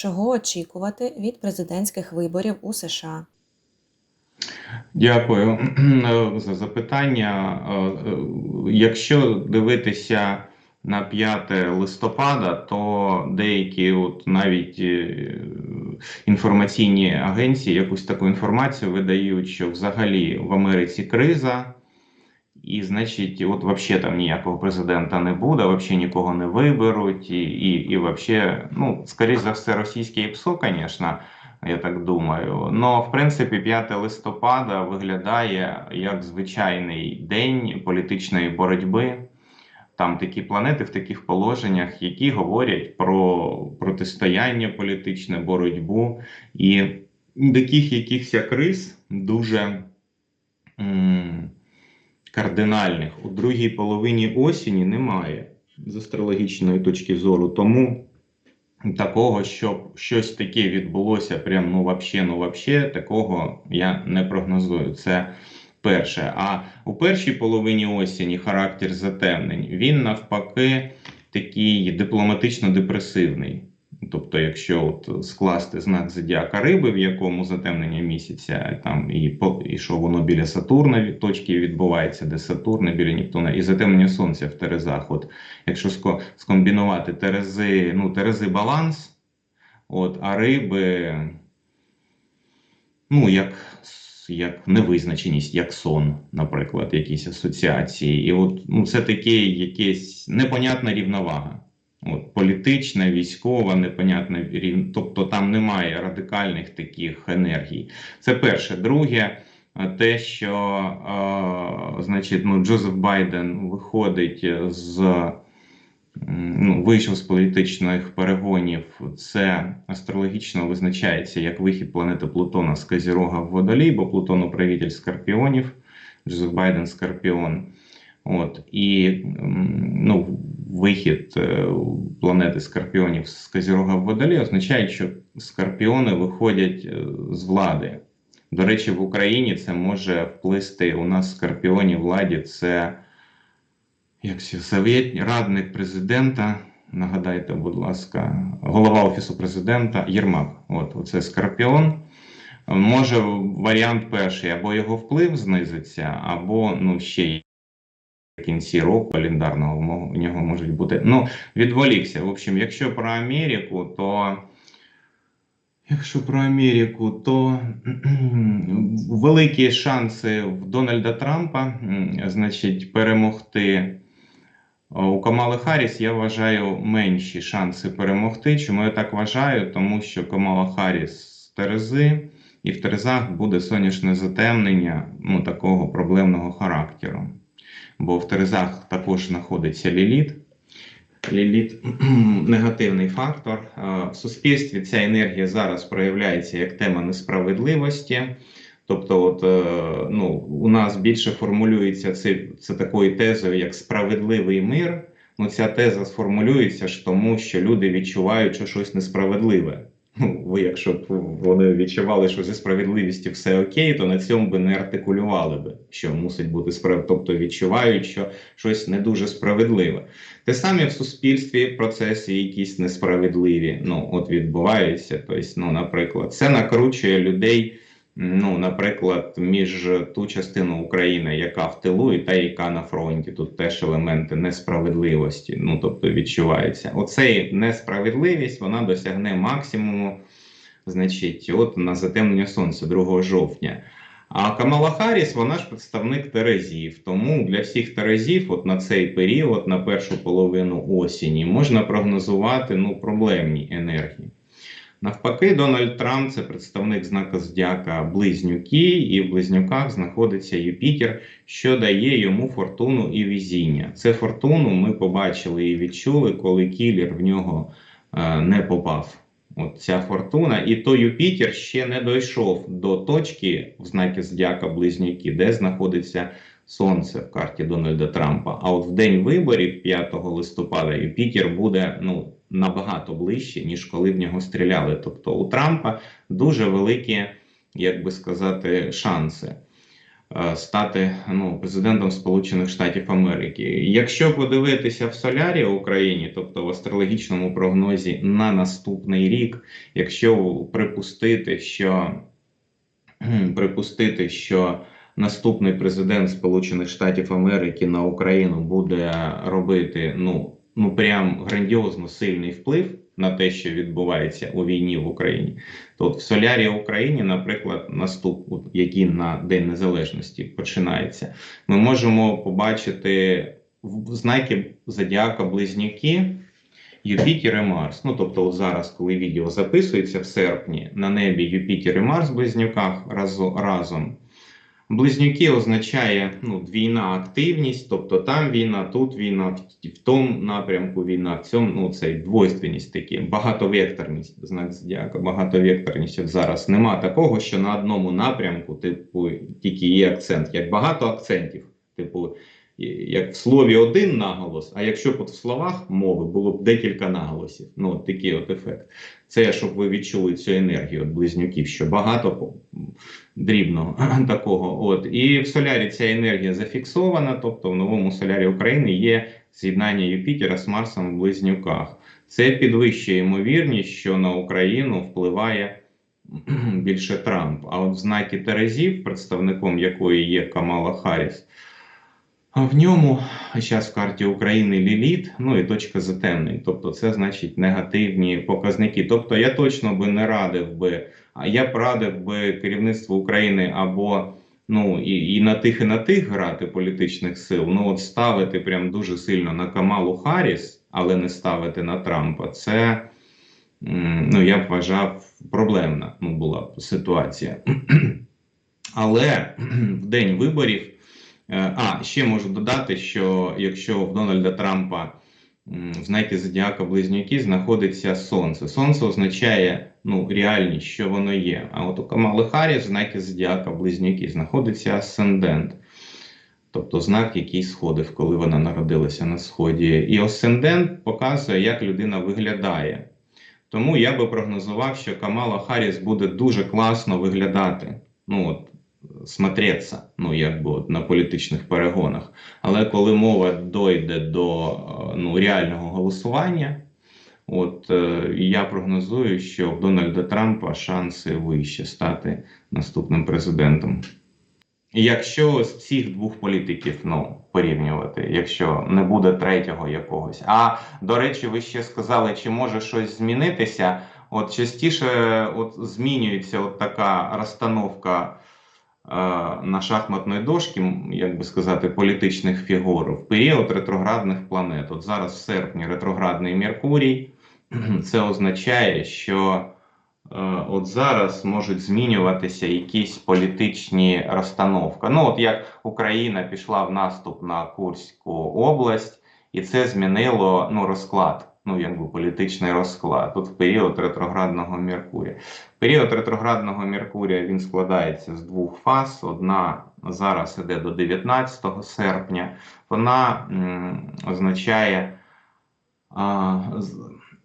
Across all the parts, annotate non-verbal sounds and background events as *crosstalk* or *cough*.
Чого очікувати від президентських виборів у США? Дякую *clears throat* за запитання. Е, е, Якщо дивитися на 5 листопада, то деякі от навіть е, інформаційні агенції якусь таку інформацію видають, що взагалі в Америці криза, і значить, от взагалі там ніякого президента не буде, взагалі нікого не виберуть, і, і, і взагалі, ну, скоріш за все, російське ІПСО, звісно, я так думаю. Но в принципі, 5 листопада виглядає як звичайний день політичної боротьби. Там такі планети в таких положеннях, які говорять про протистояння політичне, боротьбу і таких якихось криз дуже кардинальних у другій половині осені немає з астрологічної точки зору. Тому такого, щоб щось таке відбулося, прям ну вообще, ну вообще, такого я не прогнозую. Це перше. А у першій половині осені характер затемнень, він навпаки такий дипломатично-депресивний. Тобто, якщо от скласти знак зодіака риби, в якому затемнення місяця, там і і що воно біля Сатурна від точки відбувається, де Сатурн, і біля Нептуна, і затемнення сонця в Терезах. От якщо ско- скомбінувати Терези, ну Терези баланс, от, а риби, ну як, як невизначеність, як сон, наприклад, якісь асоціації. І от ну, це таке якесь непонятна рівновага. От, політична, військова, непонятна рів... тобто там немає радикальних таких енергій. Це перше. Друге, те, що е, значить, ну, Джозеф Байден виходить з ну, вийшов з політичних перегонів, це астрологічно визначається як вихід планети Плутона з Козірога в Водолій, бо Плутон управитель Скорпіонів, Джозеф Байден Скорпіон. От, і ну, вихід е, планети Скорпіонів з Козірога в Водолій означає, що скорпіони виходять е, з влади. До речі, в Україні це може вплисти у нас скорпіоні владі. Це як це, совєт, радник президента. Нагадайте, будь ласка, голова офісу президента Єрмак. От оце Скорпіон. Може варіант перший, або його вплив знизиться, або ну ще кінці року календарного у нього можуть бути. Ну, відволікся. В общем, якщо про Америку, то. Якщо про Америку, то *clears throat* великі шанси в Дональда Трампа, значить, перемогти. У Камали Харріс я вважаю менші шанси перемогти. Чому я так вважаю? Тому що Камала Харріс з Терези, і в Терезах буде сонячне затемнення ну, такого проблемного характеру. Бо в Терезах також знаходиться Ліліт. Ліліт *clears throat* негативний фактор. Е, В суспільстві ця енергія зараз проявляється як тема несправедливості. Тобто, от, е, ну, у нас більше формулюється це, це такою тезою, як справедливий мир. Ну, ця теза сформулюється ж тому, що люди відчувають, що щось несправедливе. Ну, ви, якщо б вони відчували, що зі справедливістю все окей, то на цьому би не артикулювали би, що мусить бути справ... Тобто відчувають, що щось не дуже справедливе. Те саме в суспільстві процеси якісь несправедливі ну, от відбуваються. Тобто, ну, наприклад, це накручує людей. Ну, наприклад, між ту частину України, яка в тилу, і та, яка на фронті, тут теж елементи несправедливості. Ну, тобто відчувається. Оцей несправедливість вона досягне максимуму, значить, от на затемнення сонця 2 жовтня. А Камала Харріс, вона ж представник Терезів. Тому для всіх Терезів, от на цей період, на першу половину осені, можна прогнозувати ну, проблемні енергії. Навпаки, Дональд Трамп це представник знака Зодіака Близнюки, і в Близнюках знаходиться Юпітер, що дає йому фортуну і везіння. Це фортуну ми побачили і відчули, коли кілер в нього е, не попав. От ця фортуна, і то Юпітер ще не дійшов до точки в знакі Зодіака Близнюки, де знаходиться Сонце в карті Дональда Трампа. А от в день виборів 5 листопада Юпітер буде ну, набагато ближче, ніж коли в нього стріляли. Тобто у Трампа дуже великі, як би сказати, шанси. е, стати ну, президентом Сполучених Штатів Америки. Якщо подивитися в солярі Україні, тобто в астрологічному прогнозі на наступний рік, якщо припустити, що припустити, що наступний президент Сполучених Штатів Америки на Україну буде робити ну, ну прям грандіозно сильний вплив на те, що відбувається у війні в Україні, то в солярі Україні, наприклад, наступ, який на День Незалежності починається, ми можемо побачити знаки зодіака Близнюки. Юпітер і Марс. Ну, тобто, зараз, коли відео записується в серпні, на небі Юпітер і Марс в близнюках разо- разом. Близнюки означає ну, війна, активність, тобто там війна, тут війна, в, тому напрямку війна, в цьому ну, це двойственність такі, багатовекторність, знак зодіака, багатовекторність. Зараз нема такого, що на одному напрямку, типу, тільки є акцент, як багато акцентів. Типу, як в слові один наголос, а якщо б от в словах мови було б декілька наголосів. Ну, от такий от ефект. Це щоб ви відчули цю енергію от близнюків, що багато дрібного *clears throat* такого. От. І в солярі ця енергія зафіксована, тобто в новому солярі України є з'єднання Юпітера з Марсом в близнюках. Це підвищує ймовірність, що на Україну впливає *clears throat* більше Трамп. А от в знакі Терезів, представником якої є Камала Харріс, в ньому зараз в карті України ліліт, ну і точка затемнень. Тобто, це значить негативні показники. Тобто, я точно би не радив би, а я б радив би керівництву України або ну і, і на тих, і на тих грати політичних сил. Ну от ставити прям дуже сильно на Камалу Харріс, але не ставити на Трампа. Це ну я б вважав проблемна ну, була б ситуація. *clears throat* Але *clears throat* в день виборів. Е, А, ще можу додати, що якщо в Дональда Трампа в знакі Зодіака Близнюки знаходиться Сонце. Сонце означає ну, реальність, що воно є. А от у Камали Харріс в знакі Зодіака Близнюки знаходиться асцендент. Тобто знак, який сходив, коли вона народилася на сході. І асцендент показує, як людина виглядає. Тому я би прогнозував, що Камала Харріс буде дуже класно виглядати. Ну, от, смотреться, ну якби от на політичних перегонах. Але коли мова дойде до е, ну, реального голосування, от е, я прогнозую, що в Дональда Трампа шанси вище стати наступним президентом. Якщо з цих двох політиків ну, порівнювати, якщо не буде третього якогось. А до речі, ви ще сказали, чи може щось змінитися? От частіше от змінюється от така розстановка на шахматної дошки, як би сказати, політичних фігур в період ретроградних планет. От зараз в серпні ретроградний Меркурій. *clears throat* Це означає, що е, от зараз можуть змінюватися якісь політичні розстановки. Ну, от як Україна пішла в наступ на Курську область, і це змінило ну, розклад, ну якби політичний розклад. Тут період ретроградного Меркурія. Період ретроградного Меркурія він складається з двох фаз. Одна зараз іде до 19 серпня. Вона означає а,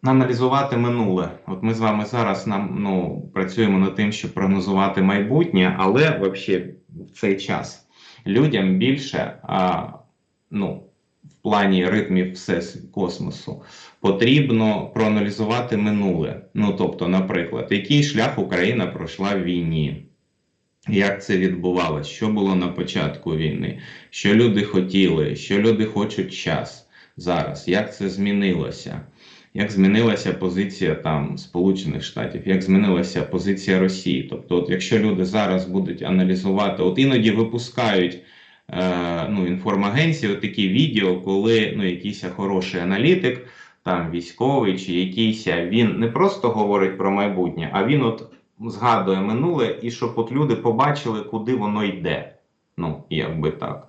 аналізувати минуле. От ми з вами зараз нам ну, працюємо над тим, щоб прогнозувати майбутнє, але взагалі в цей час людям більше а, ну, плані ритмів всесвіт космосу потрібно проаналізувати минуле. Ну, тобто, наприклад, який шлях Україна пройшла в війні. Як це відбувалося? Що було на початку війни? Що люди хотіли? Що люди хочуть час зараз? Як це змінилося? Як змінилася позиція там Сполучених Штатів? Як змінилася позиція Росії? Тобто, от якщо люди зараз будуть аналізувати, от іноді випускають ну, інформагенції, такі відео, коли ну, якийсь хороший аналітик, там військовий чи якийсь, він не просто говорить про майбутнє, а він от згадує минуле, і щоб от люди побачили, куди воно йде. Ну, якби так.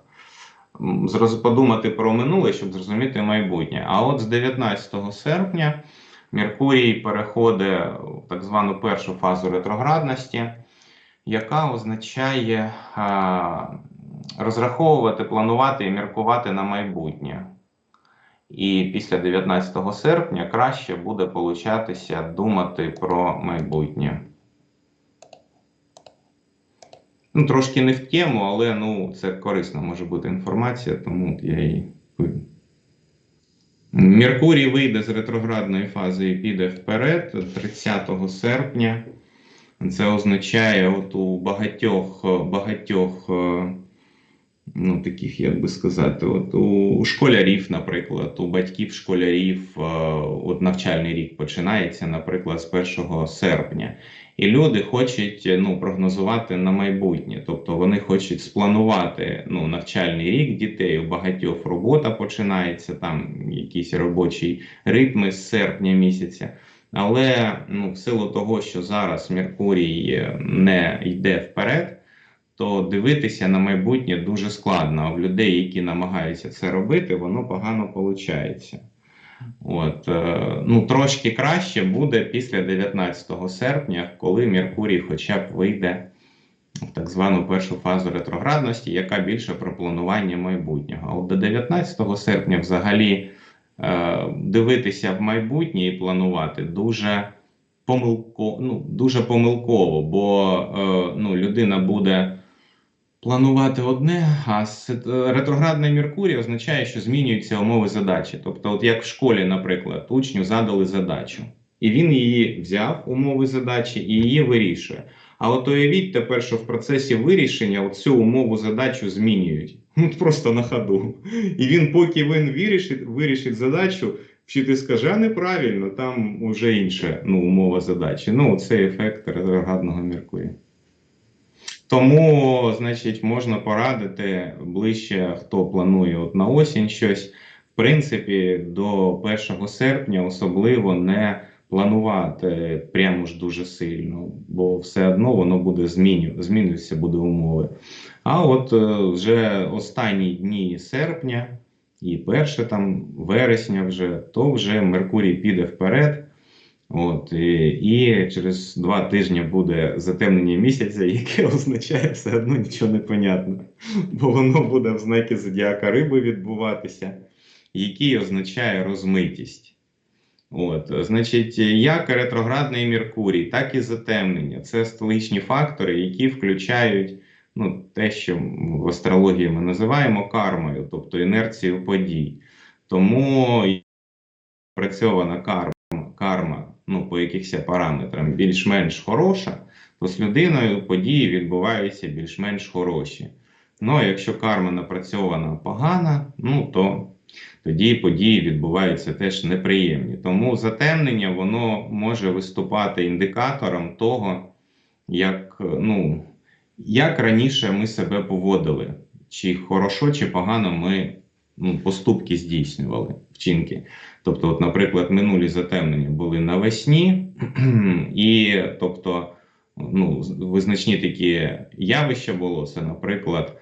Подумати про минуле, щоб зрозуміти майбутнє. А от з 19 серпня Меркурій переходить в так звану першу фазу ретроградності, яка означає розраховувати, планувати і міркувати на майбутнє. І після 19 серпня краще буде получатися думати про майбутнє. Ну, трошки не в тему, але ну, це корисна може бути інформація, тому я її. пи- Меркурій вийде з ретроградної фази і піде вперед 30 серпня. Це означає, от у багатьох, багатьох е, ну, таких, як би сказати, от у школярів, наприклад, у батьків школярів, е, от навчальний рік починається, наприклад, з 1 серпня. І люди хочуть ну, прогнозувати на майбутнє, тобто вони хочуть спланувати ну, навчальний рік дітей. У багатьох робота починається, там якісь робочі ритми з серпня місяця. Але ну, в силу того, що зараз Меркурій е, не йде вперед, то дивитися на майбутнє дуже складно. А в людей, які намагаються це робити, воно погано виходить. От, е, ну, трошки краще буде після 19 серпня, коли Меркурій хоча б вийде в так звану першу фазу ретроградності, яка більше про планування майбутнього. А от до 19 серпня взагалі е, дивитися в майбутнє і планувати дуже помилково, ну, дуже помилково, бо е, ну, людина буде планувати одне, а ретроградний Меркурій означає, що змінюються умови задачі. Тобто, от як в школі, наприклад, учню задали задачу, і він її взяв, умови задачі, і її вирішує. А от уявіть тепер, що в процесі вирішення цю умову задачу змінюють. *laughs* Просто на ходу. І він, поки він вирішить, вирішить задачу, вчитель скаже, а неправильно, там вже інша ну, умова задачі. Ну, це ефект ретроградного Меркурія. Тому, значить, можна порадити ближче, хто планує от на осінь щось. В принципі, до 1 серпня особливо не планувати прямо ж дуже сильно, бо все одно воно буде зміню, змінюватися буде умови. А от е, вже останні дні серпня і перше там вересня вже, то вже Меркурій піде вперед. От, і, і через два тижні буде затемнення місяця, яке *laughs* означає все одно нічого не понятно. Бо воно буде в знакі зодіака риби відбуватися, який означає розмитість. От, значить, як ретроградний Меркурій, так і затемнення. Це столичні фактори, які включають ну, те, що в астрології ми називаємо кармою, тобто інерцію подій. Тому працьована карма, карма ну, по якихось параметрам більш-менш хороша, то з людиною події відбуваються більш-менш хороші. Ну, а якщо карма напрацьована погана, ну то тоді події відбуваються теж неприємні. Тому затемнення воно може виступати індикатором того, як, ну, як раніше ми себе поводили, чи хорошо, чи погано ми ну, поступки здійснювали, вчинки. Тобто, от, наприклад, минулі затемнення були навесні, *clears throat* і тобто, ну, визначні такі явища було. Це, наприклад,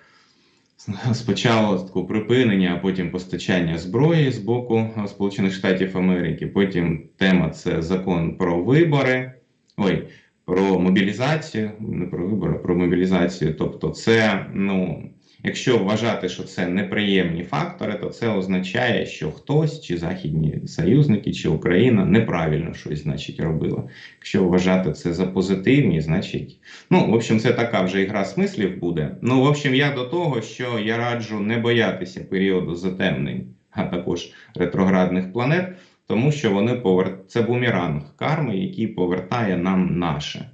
спочатку припинення, а потім постачання зброї з боку Сполучених Штатів Америки. Потім тема це закон про вибори. Ой, про мобілізацію, не про вибори, про мобілізацію. Тобто, це, ну, якщо вважати, що це неприємні фактори, то це означає, що хтось, чи західні союзники, чи Україна неправильно щось, значить, робила. Якщо вважати це за позитивні, значить, ну, в общем, це така вже ігра смислів буде. Ну, в общем, я до того, що я раджу не боятися періоду затемнень, а також ретроградних планет. Тому що вони повер... це бумеранг карми, який повертає нам наше.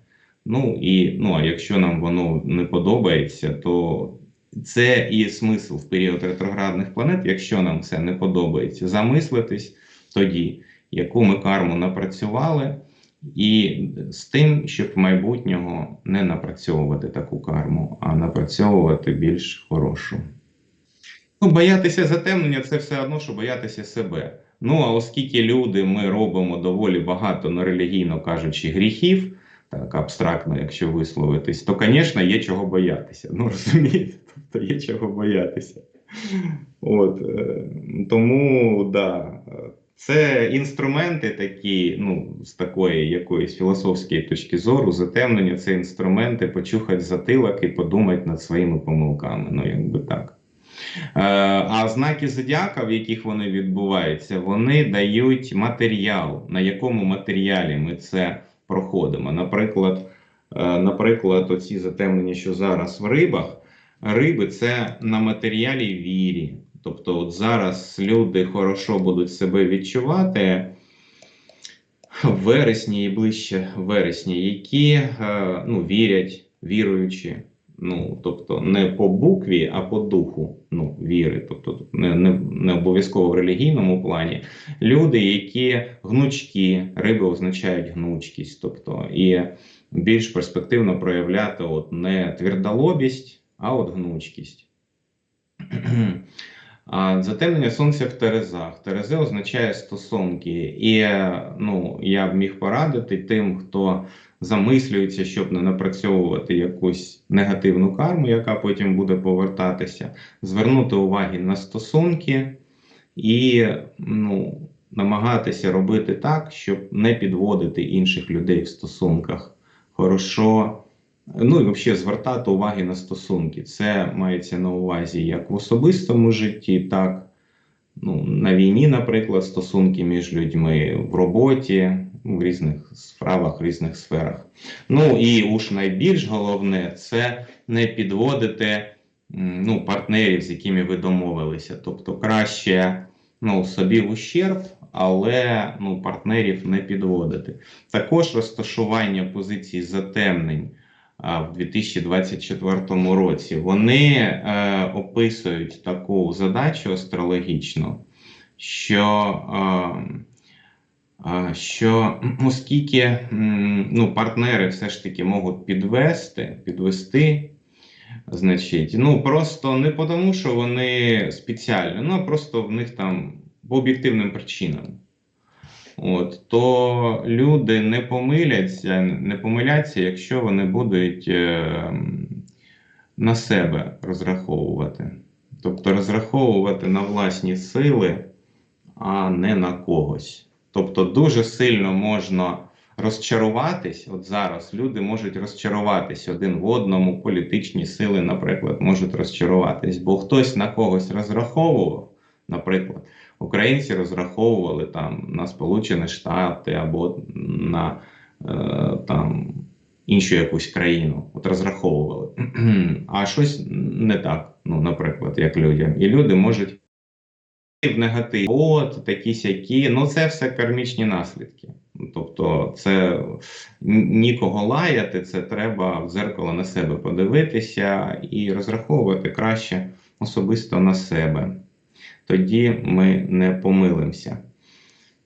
Ну і ну, а якщо нам воно не подобається, то це і смисл в період ретроградних планет, якщо нам це не подобається, замислитись тоді, яку ми карму напрацювали, і з тим, щоб майбутнього не напрацьовувати таку карму, а напрацьовувати більш хорошу. Ну, боятися затемнення це все одно, що боятися себе. Ну, а оскільки люди ми робимо доволі багато, ну, релігійно кажучи, гріхів, так абстрактно, якщо висловитись, то, звісно, є чого боятися. Ну, *laughs* розумієте, тобто є чого боятися. От, е, тому, да, це інструменти такі, ну, з такої якоїсь філософської точки зору, затемнення це інструменти почухати затилок і подумати над своїми помилками. Ну, якби так. Е, А знаки зодіака, в яких вони відбуваються, вони дають матеріал, на якому матеріалі ми це проходимо. Наприклад, Е, Наприклад, оці затемнення, що зараз в рибах, риби це на матеріалі вірі. Тобто, от зараз люди хорошо будуть себе відчувати в вересні і ближче вересні, які е, ну, вірять, віруючі. Ну, тобто не по букві, а по духу ну, віри. Тобто не, не, не обов'язково в релігійному плані. Люди, які гнучкі, риби означають гнучкість. Тобто, і більш перспективно проявляти от не твердолобість, а от гнучкість. *clears throat* А затемнення сонця в Терезах. Терези означає стосунки. І ну, я б міг порадити тим, хто замислюється, щоб не напрацьовувати якусь негативну карму, яка потім буде повертатися, звернути уваги на стосунки і ну, намагатися робити так, щоб не підводити інших людей в стосунках. Хорошо. Ну і взагалі звертати уваги на стосунки. Це мається на увазі як в особистому житті, так ну, на війні, наприклад, стосунки між людьми, в роботі, в різних справах, в різних сферах. Ну і уж найбільш головне це не підводити ну, партнерів, з якими ви домовилися. Тобто краще ну, собі в ущерб, але ну, партнерів не підводити. Також розташування позицій затемнень в 2024 році вони е, описують таку задачу астрологічну, що, е, що оскільки ну, партнери все ж таки можуть підвести, підвести, значить, ну просто не тому, що вони спеціально, ну просто в них там по об'єктивним причинам. От, то люди не помиляться, не помиляться, якщо вони будуть е, на себе розраховувати. Тобто розраховувати на власні сили, а не на когось. Тобто дуже сильно можна розчаруватись. От зараз люди можуть розчаруватись один в одному, політичні сили, наприклад, можуть розчаруватись, бо хтось на когось розраховував, наприклад. Українці розраховували там на Сполучені Штати або на е, там іншу якусь країну. От розраховували. *clears throat* А щось не так, ну, наприклад, як людям. І люди можуть негатив. От такі сякі. Ну, це все кармічні наслідки. Тобто, це нікого лаяти, це треба в дзеркало на себе подивитися і розраховувати краще особисто на себе тоді ми не помилимося.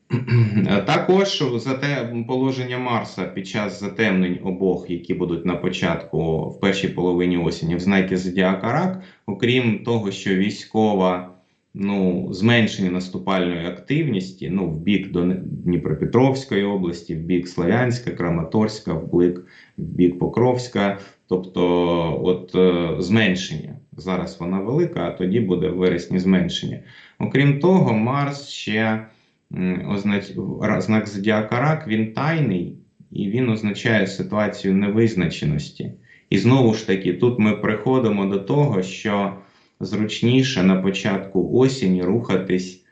*clears throat* Також за те положення Марса під час затемнень обох, які будуть на початку в першій половині осені в знаки Зодіака Рак, окрім того, що військова ну, зменшення наступальної активності ну, в бік Дніпропетровської області, в бік Славянська, Краматорська, в бік, в бік Покровська, тобто от е, зменшення. Зараз вона велика, а тоді буде в вересні зменшення. Окрім того, Марс ще означ... знак Зодіака Рак, він тайний і він означає ситуацію невизначеності. І знову ж таки, тут ми приходимо до того, що зручніше на початку осені рухатись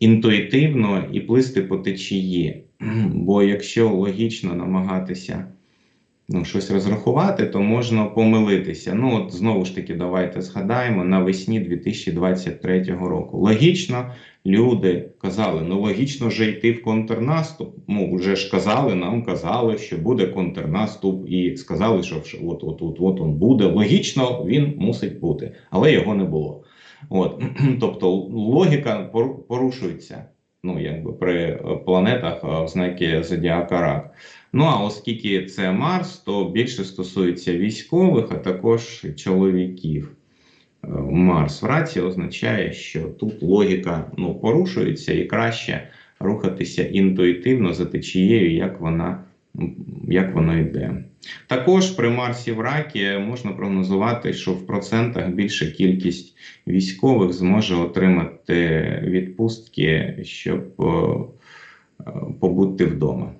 інтуїтивно і плисти по течії. *clears throat* Бо якщо логічно намагатися ну, щось розрахувати, то можна помилитися. Ну, от знову ж таки, давайте згадаємо навесні 2023 року. Логічно, люди казали, ну логічно вже йти в контрнаступ. Ну, вже ж казали, нам казали, що буде контрнаступ, і сказали, що от от от от он буде. Логічно, він мусить бути, але його не було. От, *clears throat* Тобто логіка порушується ну, якби при планетах в знаки Зодіака Рак. Ну а оскільки це Марс, то більше стосується військових, а також чоловіків. Марс в раці означає, що тут логіка ну, порушується і краще рухатися інтуїтивно за течією, як вона як воно йде. Також при Марсі в ракі можна прогнозувати, що в процентах більша кількість військових зможе отримати відпустки, щоб побути вдома.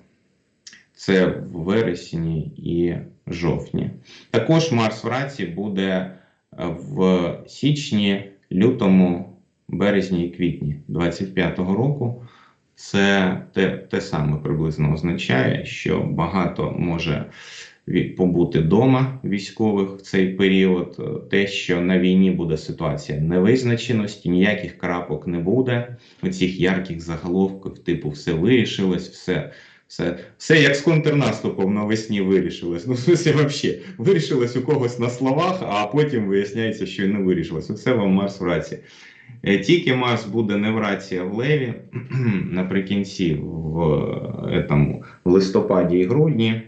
Це в вересні і жовтні. Також Марс в раці буде в січні, лютому, березні і квітні 25-го року. це те, те саме приблизно означає, що багато може побути дома військових в цей період. Те, що на війні буде ситуація невизначеності, ніяких крапок не буде. Оцих ярких заголовків, типу, все вирішилось, все. Все, все як з контрнаступом навесні вирішилось. *laughs* Ну, в смысле, вообще, вирішилось у когось на словах, а потім виясняється, що не вирішилось. Оце вам Марс в раці. Е, Тільки Марс буде не в раці, а в Леві *clears throat* наприкінці в, е, в листопаді і грудні,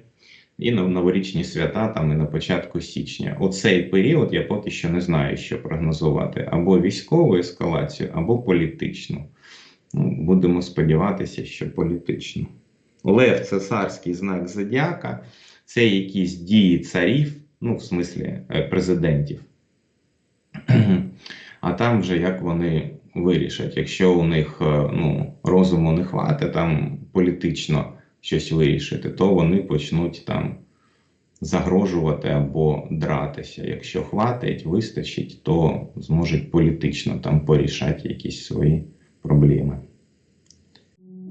і на новорічні свята там і на початку січня. Оцей період я поки що не знаю, що прогнозувати: або військову ескалацію, або політичну. Ну, будемо сподіватися, що політичну. Лев це царський знак зодіака, це якісь дії царів, ну, в смислі е, президентів. А там вже як вони вирішать. Якщо у них е, ну, розуму не хватить там політично щось вирішити, то вони почнуть там загрожувати або дратися. Якщо хватить, вистачить, то зможуть політично там порішати якісь свої проблеми.